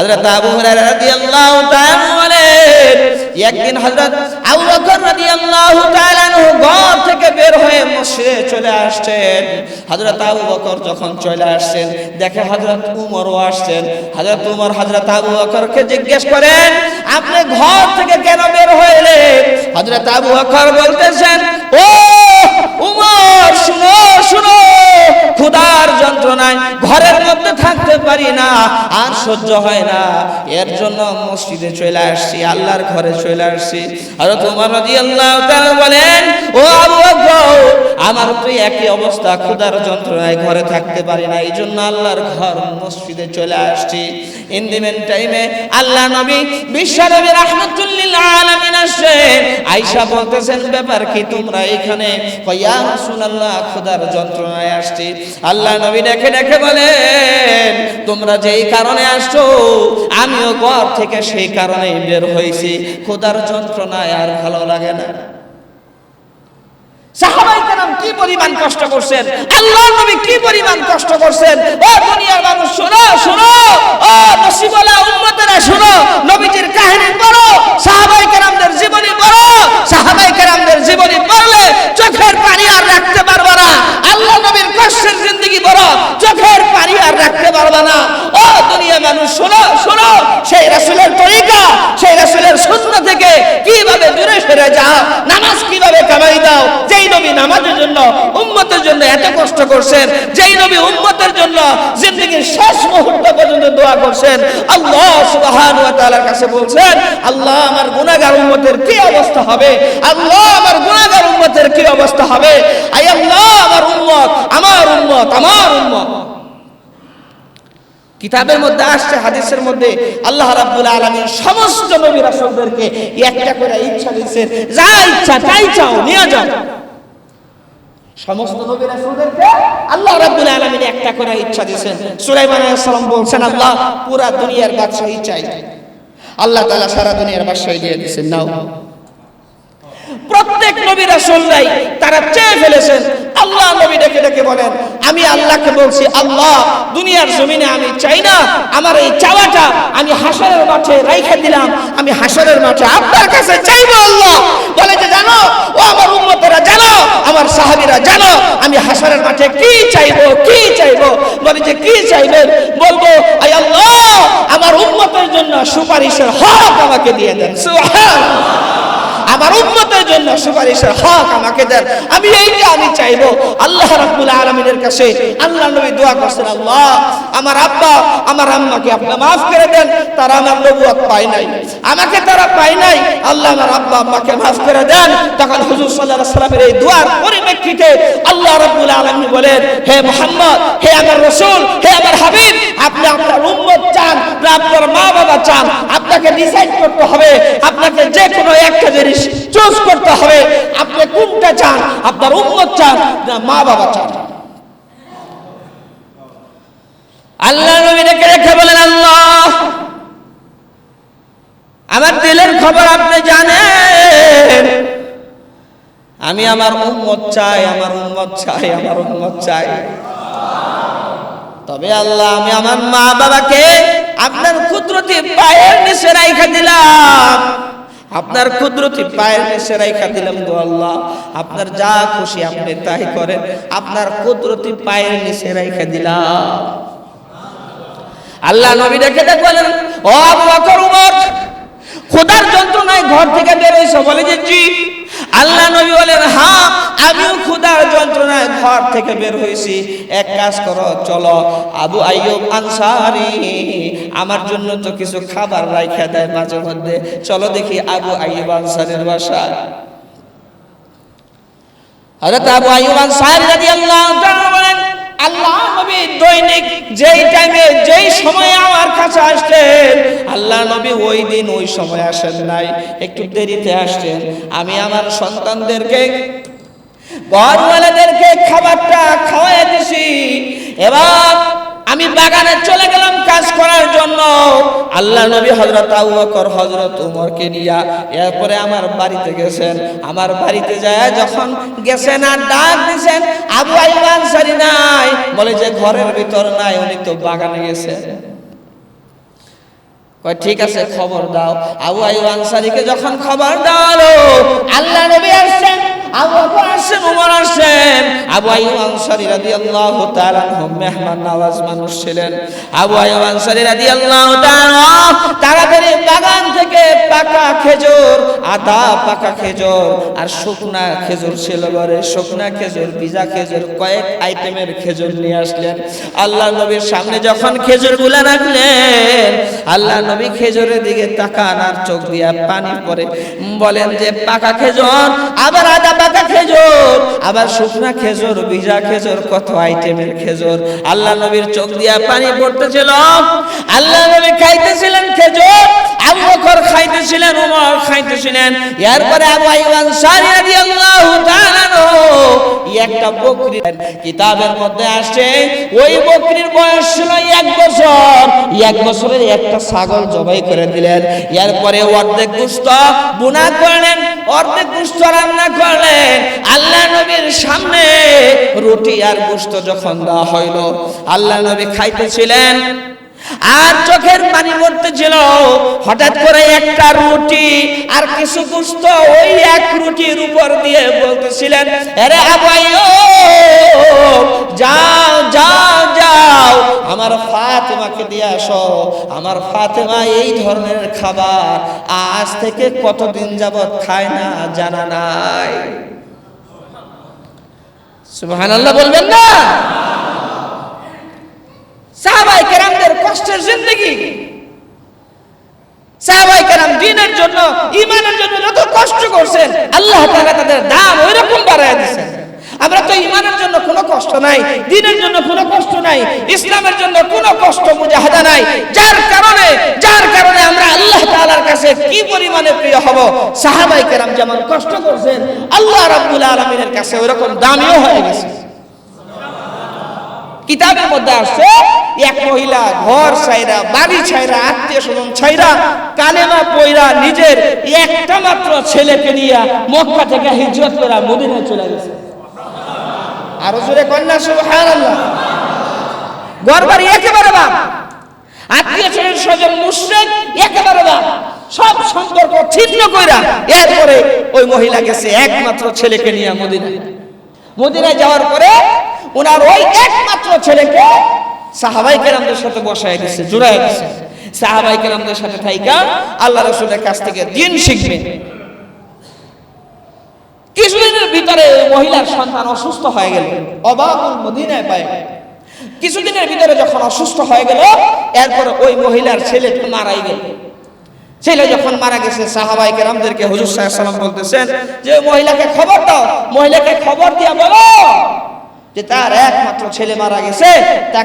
হযরত আবু হুরায়রা রাদিয়াল্লাহু তাআলা বলেন একদিন হযরত আবু বকর রাদিয়াল্লাহু তাআলা ঘর থেকে বের হয়ে মসজিদে চলে আসছেন। হযরত আবু বকর যখন চলে আসছেন, দেখে হযরত উমরও আসছেন। হযরত উমর হযরত আবু বকরকে জিজ্ঞেস করেন, আপনি ঘর থেকে কেন বের হইলেন? হযরত আবু বকর বলতেছেন, ও উমর শুনো শুনো। ক্ষুধার যন্ত্রণায় ঘরের মধ্যে থাকতে পারি না, আর সহ্য হয় না। এর জন্য মসজিদে চলে আসছি, আল্লাহর ঘরে চলে আসছি। আর তোমার রাদিয়াল্লাহু তাআলা বলেন, ও আবু আমার তো একই অবস্থা, ক্ষুধার যন্ত্রণায় ঘরে থাকতে পারি না এই জন্য আল্লাহর ঘর মসজিদে চলে আসছি। ইন দি মেন টাইমে আল্লাহ নবী, বিশ্ব নবী রাহমাতুল্লিল আলামিন আসেন আয়েশা বলতেছেন, ব্যাপার কি, তোমরা এখানে কইয়া রাসূলুল্লাহ ক্ষুধার যন্ত্রণায় আল্লাহ নবী ডেকে ডেকে বলেন, তোমরা যেই কারণে আসছো, আমিও ঘর থেকে সেই কারণেই বের হয়েছি। ক্ষুধার যন্ত্রণায় আর ভালো লাগে না। কি পরিমাণ কষ্ট করছেন? আল্লাহ নবী কি পরিমাণ কষ্ট করছেন? ও দুনিয়ার মানুষ, শোনো শোনো, ও নসিবলা শোনো, নবীজির কাহিনী পড়ো সাহাবাই কেরামদের জীবনী পড়ো সাহাবাই কেরামদের জীবনী পড়লে চোখের পানি আর রাখতে পারবে না আল্লাহ নবীর কষ্টের জিন্দগি পড়ো চোখের পানি আর রাখতে পারবে না ও দুনিয়া মানুষ শোনো শোনো সেই রাসূলের তরিকা সেই রাসূলের সুন্নাহ থেকে কীভাবে দূরে সরে যাও নামাজ কীভাবে কামাই দাও যেই নবী নামাজের জন্য উম্মতের জন্য এত কষ্ট করছেন, যেই নবী উম্মতের জন্য জিন্দগির শেষ মুহূর্ত পর্যন্ত দোয়া করছেন, আল্লাহ সুবহানাহু ওয়া তাআলার কাছে বলছেন, আল্লাহ আমার গুনাহগার উম্মতের কি অবস্থা হবে? আল্লাহ আমার গুনাহগার উম্মতের কি অবস্থা হবে? আই আল্লাহ আমার উম্মত আমার উম্মত আমার উম্মত। কিতাবের মধ্যে আসছে, হাদিসের মধ্যে আল্লাহ রাব্বুল আলামিন সমস্ত নবী রাসূলদেরকে একটা করে ইচ্ছা দিয়েছেন, যা ইচ্ছা তাই চাও, নিয়ে যাও। সমস্ত নবী রাসূলদেরকে আল্লাহ রাব্বুল আলামিন একটা ইচ্ছা দিয়েছেন। সুলাইমান আলাইহিস সালাম বলছেন, আল্লাহ, পুরা দুনিয়ার বাদশাহী চাই। আল্লাহ তাআলা সারা দুনিয়ার বাদশাহী দিয়ে দিয়েছেন, নাও। প্রত্যেক নবী রাসূলরাই তারা চেয়ে ফেলেছেন, আল্লাহ নবী ডেকে ডেকে বলেন, আমি আল্লাহকে বলছি, আল্লাহ, দুনিয়ার জমিনে আমি চাই না, আমার এই চাওয়াটা আমি হাসরের মাঠে রাইখে দিলাম, আমি হাসরের মাঠে আপনার কাছে চাইব আল্লাহ। বলে যে জানো ও আমার উম্মতেরা জানো আমার সাহাবিরা জানো, আমি হাসরের মাঠে কি চাইব কি চাইব? বলে যে, কি চাইবেন? বলব আল্লাহ, আমার উন্মতের জন্য সুপারিশের হক আমাকে দিয়ে দেন। আমার উম্মতের জন্য সুপারিশের হক আমাকে দেন। আমি এইটা আমি চাইব। আল্লাহ রাব্বুল আলামিনের কাছে আল্লাহ নবী দোয়া করছেন, আল্লাহ, আমার আব্বা, আমার আম্মাকে আপনি মাফ করে দেন, তারা আমার নবুয়ত পায় নাই। আমাকে তারা পায় নাই, আল্লাহ আমার আব্বা, আম্মাকে মাফ করে দেন। তখন হুজুর সাল্লাল্লাহু আলাইহি সাল্লামের এই দোয়ার পরিপ্রেক্ষিতে আল্লাহ রাব্বুল আলামিন বলেন, হে মুহাম্মদ, হে আমার রাসূল, হে আমার হাবিব, আপনি আপনার উম্মত চান আপনার মা বাবা চান। আপনাকে ডিসাইড করতে হবে। আপনাকে যে কোনো একটা জিনিস চুজ করতে হবে। আপনি কোনটা চান? আপনার উম্মত চান না মা বাবা চান? আল্লাহ নবী রেখে রেখে বলেন, আল্লাহ, আমার দিলের খবর আপনি জানেন। আমি আমার উন্মত চাই, আমার উম্মত চাই, আমার উম্মত চাই। তবে আল্লাহ, আমি আমার মা বাবাকে আপনার কুদরতি পায়ের নিচে রাইখা দিলাম। আপনার কুদরতি পায়ের নিচে রাইখা দিলাম গো আল্লাহ। আপনার যা খুশি আপনি তাই করেন। আপনার কুদরতি পায়ের নিচে রাইখা দিলাম। আল্লাহ নবী দেখে দেখ বলেন, ও বকর, উমর, খোদার যন্ত্রণায় ঘর থেকে বেরোইছো বলে যে, জি। আল্লাহ নবী বলেন হ্যাঁ আমিও ক্ষুধার ঘর থেকে বের হয়েছি। এক কাজ করো, চলো। আবু আইয়ুব আনসারি, আমার জন্য তো কিছু খাবার রাইখা দেয় মাঝে মধ্যে। চলো দেখি আবু আইয়ুব আনসারের বাসা। হযরত আবু আইয়ুব আনসারী রাদিয়াল্লাহু তাআলা বলেন, আল্লাহ নবী দৈনিক যেই টাইমে যেই সময়ে আমার কাছে আসতেন আল্লাহ নবী ওই দিন ওই সময় আসেন নাই। একটু দেরিতে আসছেন। আমি আমার সন্তানদেরকে ঘরওয়ালাদেরকে খাবারটা খাওয়াই দিছি। এবার আমি বাগানে চলে গেলাম কাজ করার জন্য। আল্লাহ নবী হজরত আবু বকর হজরত উমরকে নিয়া এরপরে আমার বাড়িতে গেছেন। আমার বাড়িতে যায় যখন গেছেন আর ডাক দিছেন, আবু আইব আনসারি নাই। বলে যে, ঘরের ভিতর নাই, উনি তো বাগানে গেছেন ঠিক আছে, খবর দাও। আবু আইব আনসারীকে যখন খবর দাও আল্লাহ নবী আসছেন। খেজুর আর শুকনা খেজুর ছিল শুকনা খেজুর, ভিজা খেজুর, কয়েক আইটেমের খেজুর নিয়ে আসলেন। আল্লাহ নবীর সামনে যখন খেজুরগুলা রাখলেন, আল্লাহ নবী খেজুরের দিকে তাকান আর চোখ দিয়া পানি পড়ে বলেন যে, পাকা খেজুর, আবার আদা খেজুর। আবার শুকনা খেজুর, ভিজা খেজুর, কত আইটেমের খেজুর। আল্লাহ নবীর চোখ দিয়া পানি পড়তেছিল। আল্লাহ নবী খাইতেছিলেন খেজুর আবু বকর খাইতেছিলেন, উমর খাইতেছিলেন। এরপরে আবু আনসারী রাদিয়াল্লাহু তাআলা একটা বকরি কিতাবের মধ্যে আসে ওই বকরির বয়স ছিল এক বছর। এক বছরের একটা ছাগল জবাই করে দিলেন। এরপরে অর্ধেক গুস্ত বুনা করলেন। অর্ধেক গুস্ত রান্না করলেন। আল্লাহ নবীর সামনে রুটি আর গুস্ত যখন দেওয়া হইল, আল্লাহ নবী খাইতেছিলেন। আর চোখের পানি পড়তেছিল। হঠাৎ করে একটা রুটি আর কিছু গুস্ত ওই এক রুটির উপর দিয়ে বলতেছিলেন আরে আবাইও ফাতেমাকে দিয়ে আসো। আমার ফাতেমা এই ধরনের খাবার আজ থেকে কতদিন যাবত খায় না, জানা নাই। সুবহানাল্লাহ বলবেন না? সাহাবাই কেরামদের কষ্টের জিন্দগি। সাহাবাই কেরাম দিনের জন্য ইমানের জন্য যত কষ্ট করছেন, আল্লাহ তাদের দাম ওই রকম বাড়ায় দিয়েছেন আমরা তো ইমানের জন্য কোনো কষ্ট নাই, দিনের জন্য কোনো কষ্ট নাই, ইসলামের জন্য কোনো কষ্ট মুজাহাদা নাই। যার কারণে যার কারণে আমরা আল্লাহ তাআলার কাছে কি পরিমাণে প্রিয় হব? সাহাবাই কেরাম যেমন কষ্ট করছেন, আল্লাহ রাব্বুল আলামিনের কাছে ওইরকম দামিও হয়ে গেছে। কিতাবের মধ্যে আসছে, এক মহিলা ঘর ছাইরা, বাড়ি ছাইরা, আত্মীয় স্বজন ছাইরা, কালেমা পয়রা নিজের একটা মাত্র ছেলেকে নিয়ে মক্কা থেকে হিজরত করা মদিনায় চলে গেছে। আরও জোরে কন্যা সুবহানাল্লাহ। ঘর বাড়ি একেবারে বাপ। আত্মীয় স্বজন মুশরিক, একেবারে বাপ। সব সম্পর্ক ছিন্ন কইরা এরপরে ওই মহিলা গেছে একমাত্র ছেলেকে নিয়ে মদিনায়। মদিনায় যাওয়ার পরে ওনার ওই একমাত্র ছেলেকে সাহাবাই কেরামদের সাথে বসায় দিচ্ছে জুড়াই দিচ্ছে সাহাবাই কেরামদের সাথে থাইকা আল্লাহ রসুলের কাছ থেকে দিন শিখবে। কিছুদিনের ভিতরে মহিলার সন্তান অসুস্থ হয়ে গেল। অবাকুল মদিনায় পায়। কিছুদিনের ভিতরে যখন অসুস্থ হয়ে গেল, এরপর ওই মহিলার ছেলে মারাই গেল। ছেলে যখন মারা গেছে সাহাবাই কেরামদেরকে হুজুর সাল্লাম বলতেছেন যে, মহিলাকে খবর দাও, মহিলাকে খবর দিয়া বলো যে তার একমাত্র ছেলে মারা গেছে, তাকে